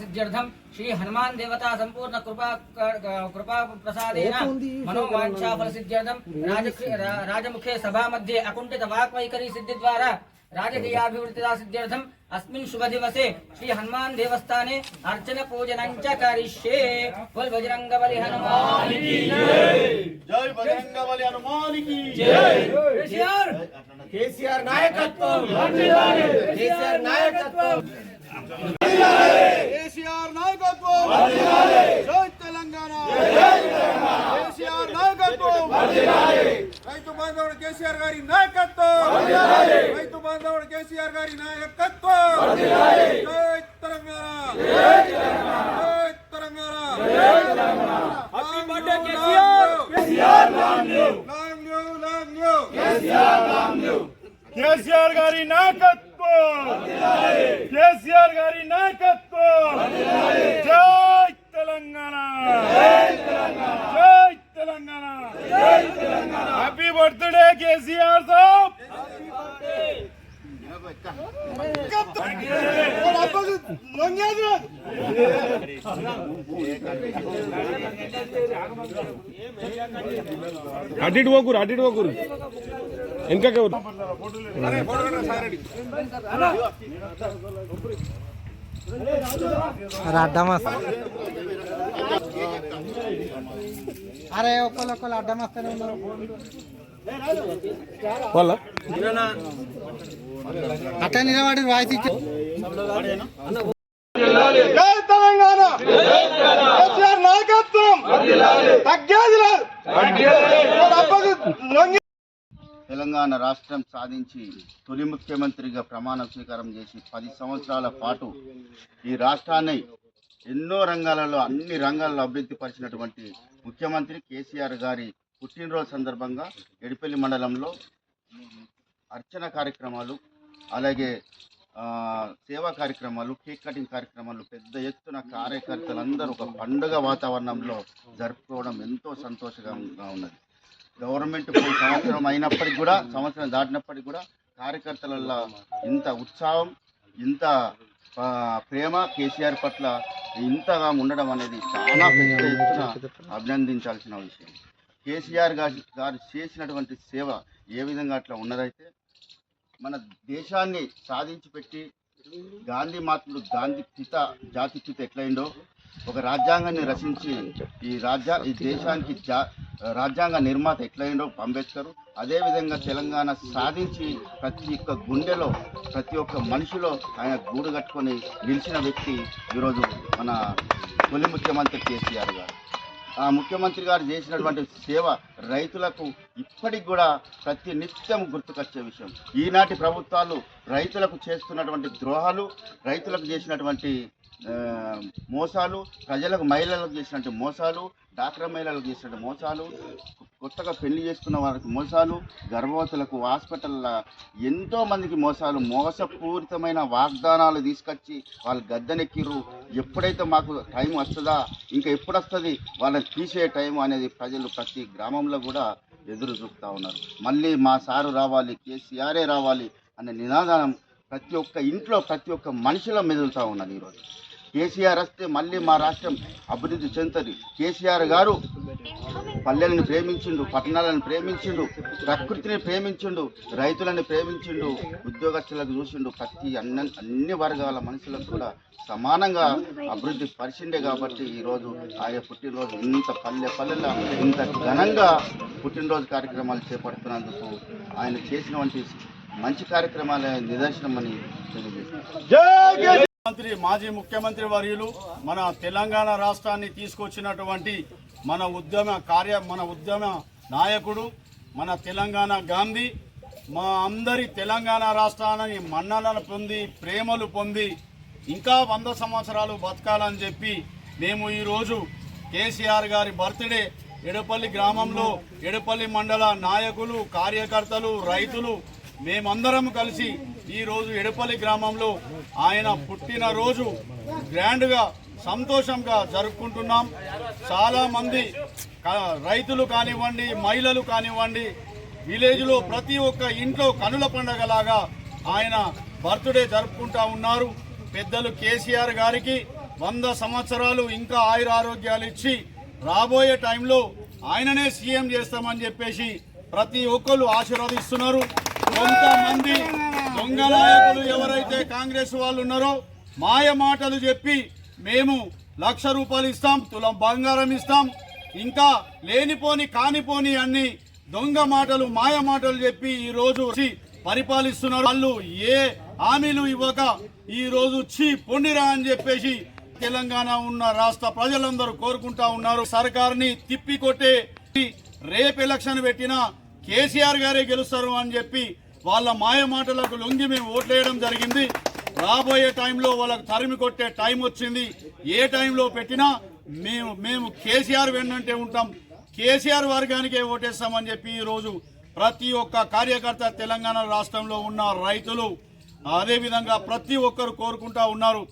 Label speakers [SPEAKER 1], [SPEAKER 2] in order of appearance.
[SPEAKER 1] సిద్ధ్యర్థం శ్రీ హనుమాన్ దేవతా సంపూర్ణ కృపా కృపా ప్రసాదేన మనోవాంఛాఫల సిద్ధ్యర్థం రాజముఖే సభా మధ్య అకుంఠిత వాక్వైఖరి సిద్ధి ద్వారా రాజకీయాభివృద్ధిదా సిద్ధ్యర్థం. అస్మిన్ శుభ దివసే శ్రీ హనుమాన్ దేవస్థానే అర్చన పూజనం కరిష్యే. బోల్ బజరంగ బలి హనుమాన్
[SPEAKER 2] జై. బజరంగ బలి హనుమాన్
[SPEAKER 3] కేసీఆర్. కేసీఆర్ నాయకత్వం. కేసీఆర్ నాయకత్వం.
[SPEAKER 2] కేసీఆర్ నాయకత్వం! జై తెలంగాణ! కేసీఆర్ నాయకత్వం! రైతు బాంధవుడు కేసీఆర్ గారి నాయకత్వం! రైతు బాంధవుడు కేసీఆర్ గారి నాయకత్వం! జై తెలంగాణ! జై Telangana! Happy birthday KCR! KCR long you long you
[SPEAKER 4] KCR గారి నాయకత్వం! కేసీఆర్ గారి నాయకత్వం. జై తెలంగాణ. జై Telangana. Happy birthday KCR saab.
[SPEAKER 5] అటు ఇటు పోకూరు అటు పోకూరు.
[SPEAKER 3] అడ్డమస్ అరే ఒక్కళ్ళు ఒక్కళ్ళు అడ్డమస్తూనే ఉన్నారు.
[SPEAKER 5] వాళ్ళ?
[SPEAKER 3] అట్లా నిలబడి వాయిస్ ఇచ్చి
[SPEAKER 2] తెలంగాణ! నాయకత్వం! తగ్గేది లేదు.
[SPEAKER 6] తెలంగాణ రాష్ట్రం సాధించి తొలి ముఖ్యమంత్రిగా ప్రమాణ స్వీకారం చేసి పది సంవత్సరాల పాటు ఈ రాష్ట్రాన్ని ఎన్నో రంగాలలో అన్ని రంగాల్లో అభివృద్ధి పరిచినటువంటి ముఖ్యమంత్రి కేసీఆర్ గారి పుట్టినరోజు సందర్భంగా ఎడిపల్లి మండలంలో అర్చన కార్యక్రమాలు అలాగే సేవా కార్యక్రమాలు కేక్ కటింగ్ కార్యక్రమాలు పెద్ద ఎత్తున కార్యకర్తలందరూ ఒక పండుగ వాతావరణంలో జరుపుకోవడం ఎంతో సంతోషంగా ఉన్నది. గవర్నమెంట్ పోయి సంవత్సరం అయినప్పటికి కూడా సంవత్సరం దాటినప్పటికి కూడా కార్యకర్తలలో ఇంత ఉత్సాహం ఇంత ప్రేమ కేసీఆర్ పట్ల ఇంతగా ఉండడం అనేది చాలా పెద్ద ఎత్తున అభినందించాల్సిన విషయం. కేసీఆర్ గారు చేసినటువంటి సేవ ఏ విధంగా అట్లా ఉన్నదైతే మన దేశాన్ని సాధించి పెట్టి గాంధీ మాతృడు గాంధీ పిత జాతి పిత ఎట్లయిందో ఒక రాజ్యాంగాన్ని రచించి ఈ రాజ్యా ఈ దేశానికి జా రాజ్యాంగ నిర్మాత ఎట్లయినో అంబేద్కర్. అదేవిధంగా తెలంగాణ సాధించి ప్రతి ఒక్క గుండెలో ప్రతి ఒక్క మనిషిలో ఆయన గూడు కట్టుకొని నిలిచిన వ్యక్తి ఈరోజు మన తొలి ముఖ్యమంత్రి కేసీఆర్ గారు. ఆ ముఖ్యమంత్రి గారు చేసినటువంటి సేవ రైతులకు ఇప్పటికి కూడా ప్రతి నిత్యం గుర్తుకొచ్చే విషయం. ఈనాటి ప్రభుత్వాలు రైతులకు చేస్తున్నటువంటి ద్రోహాలు రైతులకు చేసినటువంటి మోసాలు ప్రజలకు మహిళలకు చేసినటువంటి మోసాలు డాక్టర్ మహిళలకు చేసినటువంటి మోసాలు కొత్తగా పెళ్ళి చేసుకున్న వారికి మోసాలు గర్భవతులకు హాస్పిటల్ల ఎంతో మందికి మోసాలు మోసపూరితమైన వాగ్దానాలు తీసుకొచ్చి వాళ్ళు గద్దెనెక్కిర్రు. ఎప్పుడైతే మాకు టైం వస్తుందా ఇంకా ఎప్పుడు వస్తుంది వాళ్ళని తీసే టైం అనేది ప్రజలు ప్రతి గ్రామంలో కూడా ఎదురు చూపుతా ఉన్నారు. మళ్ళీ మా సారు రావాలి కేసీఆరే రావాలి అనే నినాదం ప్రతి ఒక్క ఇంట్లో ప్రతి ఒక్క మనిషిలో మెదులుతూ ఉన్నది ఈరోజు. కేసీఆర్ వస్తే మళ్ళీ మా రాష్ట్రం అభివృద్ధి చెందుతుంది. కేసీఆర్ గారు పల్లెలను ప్రేమించిండు పట్టణాలను ప్రేమించిండు ప్రకృతిని ప్రేమించిండు రైతులను ప్రేమించిండు ఉద్యోగస్తులకు చూసిండు ప్రతి అన్న అన్ని వర్గాల మనుషులకు కూడా సమానంగా అభివృద్ధి పరిచిండే కాబట్టి ఈరోజు ఆయన పుట్టినరోజు ఇంత పల్లె పల్లెల ఇంత ఘనంగా పుట్టినరోజు కార్యక్రమాలు చేపడుతున్నందుకు ఆయన చేసినటువంటి మంచి కార్యక్రమాల నిదర్శనమని తెలియజేస్తున్నారు
[SPEAKER 2] మంత్రి మాజీ ముఖ్యమంత్రి వర్యులు మన తెలంగాణ రాష్ట్రాన్ని తీసుకొచ్చినటువంటి మన ఉద్యమ కార్య మన ఉద్యమ నాయకుడు మన తెలంగాణ గాంధీ మా అందరి తెలంగాణ రాష్ట్రాన్ని మన్నలను పొంది ప్రేమలు పొంది ఇంకా వంద సంవత్సరాలు బతకాలని చెప్పి మేము ఈరోజు కేసీఆర్ గారి బర్త్డే ఎడపల్లి గ్రామంలో ఎడపల్లి మండల నాయకులు కార్యకర్తలు రైతులు మేమందరం కలిసి ఈరోజు ఎడపల్లి గ్రామంలో ఆయన పుట్టినరోజు గ్రాండ్గా సంతోషంగా జరుపుకుంటున్నాం. చాలా మంది రైతులు కానివ్వండి మహిళలు కానివ్వండి విలేజ్లో ప్రతి ఒక్క ఇంట్లో కనుల పండగలాగా ఆయన బర్త్డే జరుపుకుంటా ఉన్నారు. పెద్దలు కేసీఆర్ గారికి వంద సంవత్సరాలు ఇంకా ఆయుర ఆరోగ్యాలు ఇచ్చి రాబోయే టైంలో ఆయననే సీఎం చేస్తామని చెప్పేసి ప్రతి ఒక్కరు ఆశీర్వదిస్తున్నారు. కొంతమంది దొంగ నాయకులు ఎవరైతే కాంగ్రెస్ వాళ్ళు ఉన్నారో మాయ మాటలు చెప్పి మేము లక్ష రూపాయలు ఇస్తాం తులం బంగారం ఇస్తాం. ఇంకా లేనిపోని కానిపోని అన్ని దొంగ మాటలు మాయ మాటలు చెప్పి ఈ రోజు పరిపాలిస్తున్నారు. వాళ్ళు ఏ హామీలు ఇవ్వక ఈ రోజు ఛీ పొండిరా అని చెప్పేసి తెలంగాణ ఉన్న రాష్ట్ర ప్రజలందరూ కోరుకుంటా ఉన్నారు. సర్కార్ని తిప్పి కొట్టే రేపు ఎలక్షన్ పెట్టినా కేసీఆర్ గారే గెలుస్తారు అని చెప్పి వాళ్ళ మాయ మాటలకు లొంగి మేము ఓట్లేయడం జరిగింది. రాబోయే టైంలో వాళ్ళకు తరిమి కొట్టే టైం వచ్చింది. ఏ టైంలో పెట్టినా మేము మేము కేసీఆర్ వెన్నంటే ఉంటాం. కేసీఆర్ వర్గానికే ఓటేస్తామని చెప్పి ఈ రోజు ప్రతి ఒక్క కార్యకర్త తెలంగాణ రాష్ట్రంలో ఉన్న రైతులు అదేవిధంగా ప్రతి ఒక్కరు కోరుకుంటా ఉన్నారు.